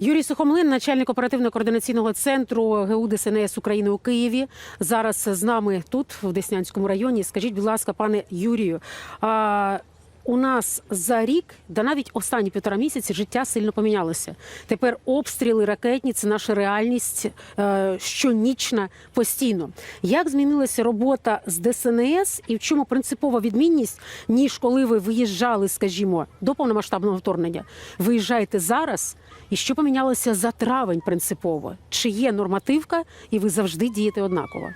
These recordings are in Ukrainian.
Юрій Сухомлин, начальник оперативно-координаційного центру ГУ ДСНС України у Києві. Зараз з нами тут, в Деснянському районі. Скажіть, будь ласка, пане Юрію, у нас за рік, да навіть останні півтора місяці, життя сильно помінялося. Тепер обстріли ракетні це наша реальність е, щонічна постійно. Як змінилася робота з ДСНС і в чому принципова відмінність, ніж коли ви виїжджали, скажімо, до повномасштабного вторгнення? Виїжджаєте зараз, і що помінялося за травень принципово? Чи є нормативка, і ви завжди дієте однаково?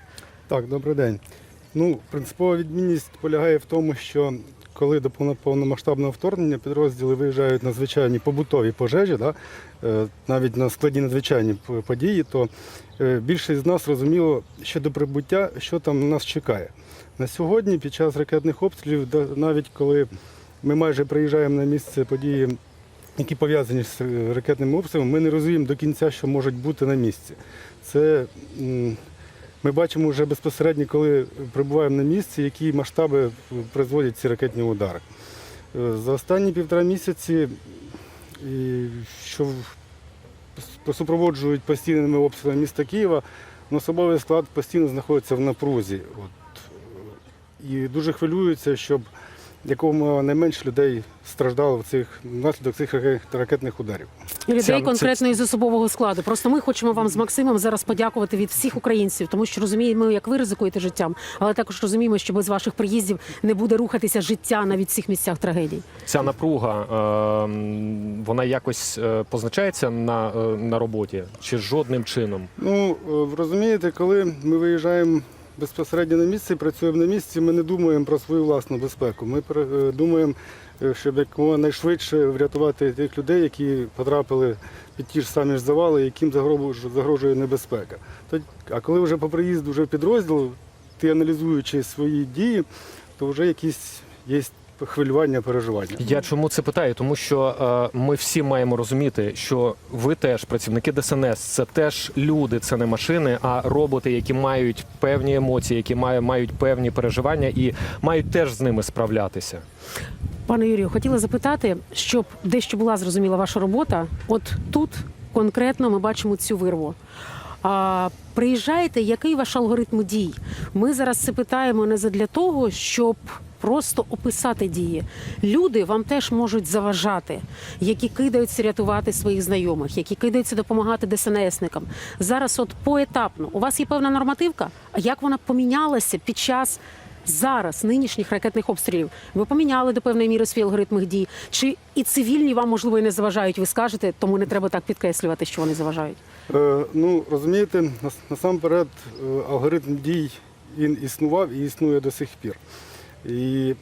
Так, добрий день. Ну, принципова відмінність полягає в тому, що коли до повно- повномасштабного вторгнення підрозділи виїжджають на звичайні побутові пожежі, да, е, навіть на складні надзвичайні події, то е, більшість з нас розуміло ще до прибуття, що там нас чекає. На сьогодні, під час ракетних обстрілів, навіть коли ми майже приїжджаємо на місце події, які пов'язані з е, ракетними обстрілами, ми не розуміємо до кінця, що можуть бути на місці. Це ми бачимо вже безпосередньо, коли прибуваємо на місці, які масштаби призводять ці ракетні удари. Е, За останні півтора місяці, що супроводжують постійними обстрілами міста Києва, ну, особовий склад постійно знаходиться в напрузі. От, е, і дуже хвилюються, щоб якомога найменше людей страждало в цих внаслідок цих ракетних ударів. Людей Це- конкретно із особового складу. Просто ми хочемо вам з Максимом зараз подякувати від всіх українців, тому що розуміємо, як ви ризикуєте життям, але також розуміємо, що без ваших приїздів не буде рухатися життя навіть в цих місцях трагедій. Ця напруга е, вона якось е, позначається на, е, на роботі чи жодним чином? Ну, е, ви розумієте, коли ми виїжджаємо безпосередньо на місці, працюємо на місці, ми не думаємо про свою власну безпеку. Ми е, думаємо, е, щоб якомога найшвидше врятувати тих людей, які потрапили під ті ж самі ж завали, яким загрожує, небезпека. А коли вже по приїзду вже в підрозділ, ти аналізуючи свої дії, то вже якісь є хвилювання, переживання. Я чому це питаю? Тому що е, ми всі маємо розуміти, що ви теж працівники ДСНС, це теж люди, це не машини, а роботи, які мають певні емоції, які мають, мають певні переживання і мають теж з ними справлятися. Пане Юрію, хотіла запитати, щоб дещо була зрозуміла ваша робота. От тут конкретно ми бачимо цю вирву. А приїжджаєте, який ваш алгоритм дій? Ми зараз це питаємо не задля того, щоб просто описати дії. Люди вам теж можуть заважати, які кидаються рятувати своїх знайомих, які кидаються допомагати ДСНСникам. Зараз, от поетапно, у вас є певна нормативка. А як вона помінялася під час зараз нинішніх ракетних обстрілів? Ви поміняли до певної міри свій алгоритм дій? Чи і цивільні вам можливо і не заважають? Ви скажете, тому не треба так підкреслювати, що вони заважають. Е, Ну, розумієте, нас- насамперед е, алгоритм дій він існував і існує до сих пір. І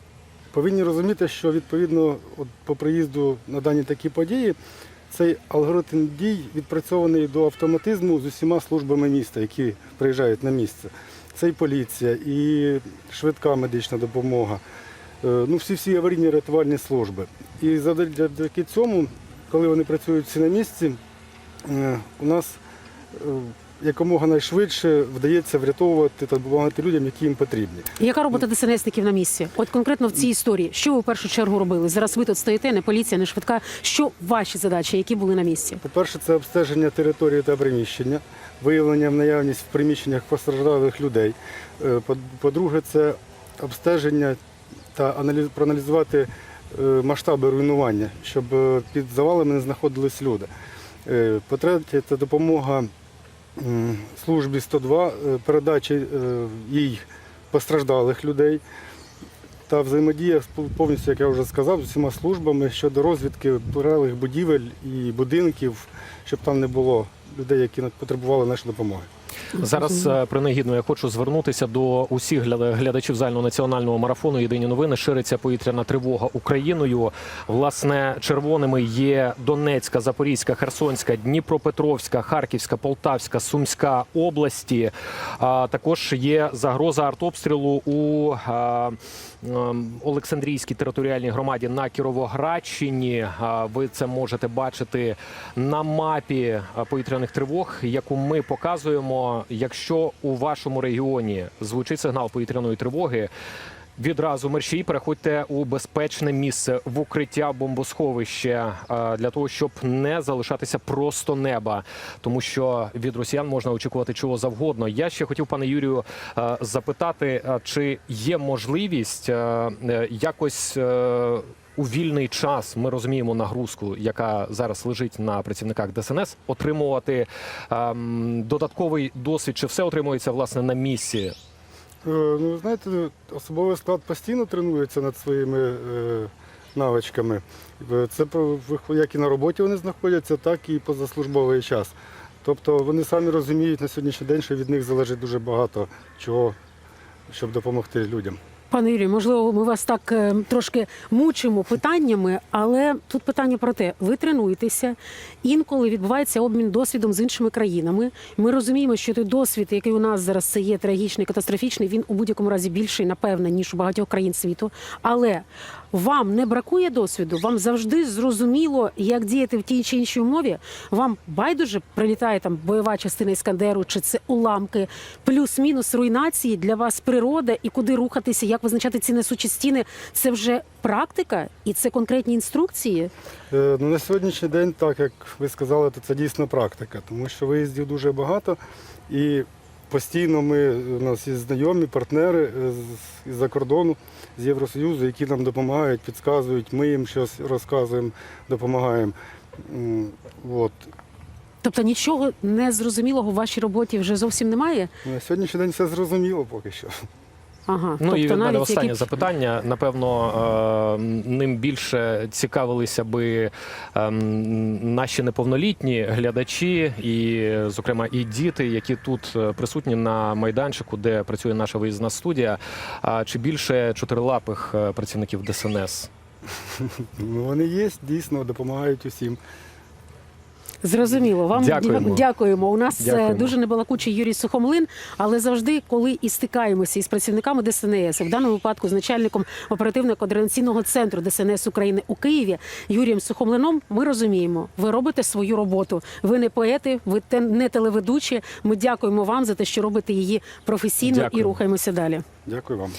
повинні розуміти, що відповідно от по приїзду на дані такі події цей алгоритм дій відпрацьований до автоматизму з усіма службами міста, які приїжджають на місце. Це і поліція, і швидка медична допомога, е, ну всі всі аварійні рятувальні служби. І завдяки цьому, коли вони працюють всі на місці, Е, у нас е, якомога найшвидше вдається врятовувати та допомагати людям, які їм потрібні. Яка робота ДСНСників на місці? От конкретно в цій історії, що ви в першу чергу робили? Зараз ви тут стоїте, не поліція, не швидка. Що ваші задачі, які були на місці? По-перше, це обстеження території та приміщення, виявлення в наявність в приміщеннях постраждалих людей. Е, по- По-друге, це обстеження та аналіз- проаналізувати е, масштаби руйнування, щоб е, під завалами не знаходились люди. По-третє, це допомога службі 102, е, передачі е, їй постраждалих людей та взаємодія повністю, як я вже сказав, з усіма службами щодо розвідки прилеглих будівель і будинків, щоб там не було людей, які потребували нашої допомоги. Зараз е, принагідно я хочу звернутися до усіх гля- глядачів загальнонаціонального марафону. Єдині новини шириться повітряна тривога Україною. Власне, червоними є Донецька, Запорізька, Херсонська, Дніпропетровська, Харківська, Полтавська, Сумська області. А також є загроза артобстрілу у Олександрійській територіальній громаді на Кіровоградщині. Ви це можете бачити на мапі повітряних тривог, яку ми показуємо. Якщо у вашому регіоні звучить сигнал повітряної тривоги, Відразу мерщій переходьте у безпечне місце в укриття бомбосховище е, для того, щоб не залишатися просто неба, тому що від росіян можна очікувати чого завгодно. Я ще хотів, пане Юрію, е, запитати, е, чи є можливість якось. У вільний час ми розуміємо нагрузку, яка зараз лежить на працівниках ДСНС, отримувати ем, додатковий досвід, чи все отримується власне на місці Е, Ну, знаєте, особовий склад постійно тренується над своїми е, навичками. Е, Це як і на роботі вони знаходяться, так і позаслужбовий час. Тобто вони самі розуміють на сьогоднішній день, що від них залежить дуже багато чого, щоб допомогти людям. Пане Юрію, можливо, ми вас так е, трошки мучимо питаннями, але тут питання про те: ви тренуєтеся, інколи відбувається обмін досвідом з іншими країнами. Ми розуміємо, що той досвід, який у нас зараз це є трагічний, катастрофічний, він у будь-якому разі більший, напевне, ніж у багатьох країн світу. Але вам не бракує досвіду, вам завжди зрозуміло, як діяти в тій чи іншій умові. Вам байдуже прилітає там бойова частина іскандеру, чи це уламки, плюс-мінус руйнації для вас природа і куди рухатися, як визначати ці несучі стіни. Це вже практика і це конкретні інструкції. Е, Ну, на сьогоднішній день, так як ви сказали, то це дійсно практика, тому що виїздів дуже багато і постійно ми, у нас є знайомі, партнери е, з- із-за кордону, з Євросоюзу, які нам допомагають, підказують, ми їм щось розказуємо, допомагаємо. От. Тобто нічого незрозумілого в вашій роботі вже зовсім немає. На сьогоднішній день все зрозуміло поки що. Ага, Ну тобто і від мене навіть останнє які- запитання. Напевно, е, ним більше цікавилися би ем, наші неповнолітні глядачі, і, зокрема, і діти, які тут е, присутні на майданчику, де працює наша виїзна студія. А чи більше чотирилапих е, працівників ДСНС? Ну, вони є, дійсно, допомагають усім. Зрозуміло, вам Дякуємо. дякуємо. У нас е, Дякуємо. дуже небалакучий Юрій Сухомлин, але завжди, коли і стикаємося із працівниками ДСНС, в даному випадку з начальником оперативно координаційного центру ДСНС України у Києві Юрієм Сухомлином, ми розуміємо, ви робите свою роботу. Ви не поети, ви те- не телеведучі. Ми дякуємо вам за те, що робите її професійно і рухаємося далі. Дякую вам.